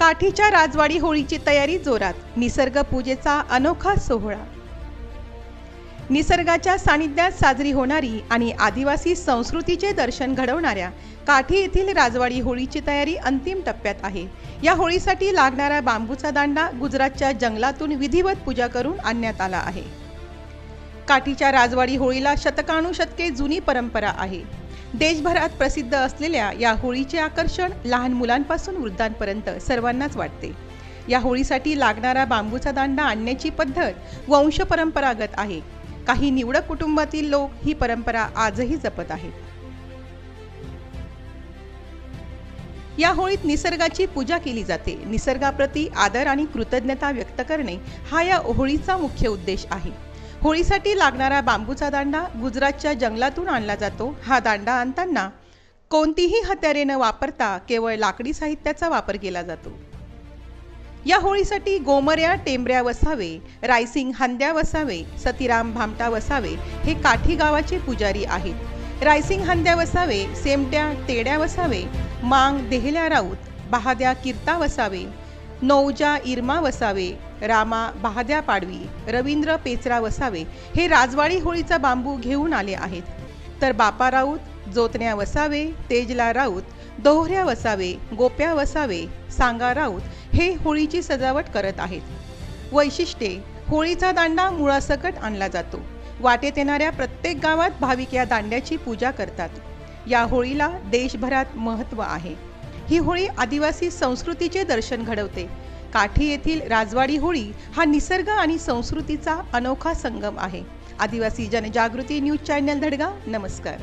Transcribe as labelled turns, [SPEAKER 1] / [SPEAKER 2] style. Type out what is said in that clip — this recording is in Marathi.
[SPEAKER 1] काठीच्या राजवाडी होळीची तयारी जोरात. निसर्ग पूजेचा अनोखा सोहळा. निसर्गाच्या सानिध्यात साजरी होणारी आणि आदिवासी संस्कृतीचे दर्शन घडवणाऱ्या काठी येथील राजवाडी होळीची तयारी अंतिम टप्प्यात आहे. या होळीसाठी लागणारा बांबूचा दांडा गुजरातच्या जंगलातून विधिवत पूजा करून आणण्यात आला आहे. काठीच्या राजवाडी होळीला शतकानुशतके जुनी परंपरा आहे. देशभरात प्रसिद्ध असलेल्या या होळीचे आकर्षण लहान मुलांपासून वृद्धांपर्यंत सर्वांनाच वाटते. या होळीसाठी लागणारा बांबूचा दांडा आणण्याची पद्धत वंश परंपरागत आहे. काही निवडक कुटुंबातील लोक ही परंपरा आजही जपत आहेत. या होळीत निसर्गाची पूजा केली जाते. निसर्गाप्रती आदर आणि कृतज्ञता व्यक्त करणे हा या होळीचा मुख्य उद्देश आहे. होळीसाठी लागणारा बांबूचा दांडा गुजरातच्या जंगलातून आणला जातो. हा दांडा आणताना कोणतीही हत्यारे न वापरता केवळ लाकडी साहित्याचा वापर केला जातो. या होळीसाठी गोमऱ्या टेंबऱ्या वसावे रायसिंग हांद्या वसावे सतीराम भामटा वसावे हे काठी गावाचे पुजारी आहेत. रायसिंग हांद्या वसावे सेमट्या तेड्या वसावे मांग देहल्या राऊत बहाद्या कीर्ता वसावे नौजा इरमा वसावे रामा बहाद्या पाडवी रवींद्र पेचरा वसावे हे राजवाडी होळीचा बांबू घेऊन आले आहेत. तर बापा राऊत जोतण्या वसावे तेजला राऊत दोहऱ्या वसावे गोप्या वसावे सांगा राऊत हे होळीची सजावट करत आहेत. वैशिष्ट्ये होळीचा दांडा मुळासकट आणला जातो. वाटेत येणाऱ्या प्रत्येक गावात भाविक या दांड्याची पूजा करतात. या होळीला देशभरात महत्त्व आहे. ही होळी आदिवासी संस्कृतीचे दर्शन घडवते. काठी येथील राजवाडी होळी हा निसर्ग आणि संस्कृतीचा अनोखा संगम आहे. आदिवासी जनजागृती न्यूज चॅनल धडगाव नमस्कार.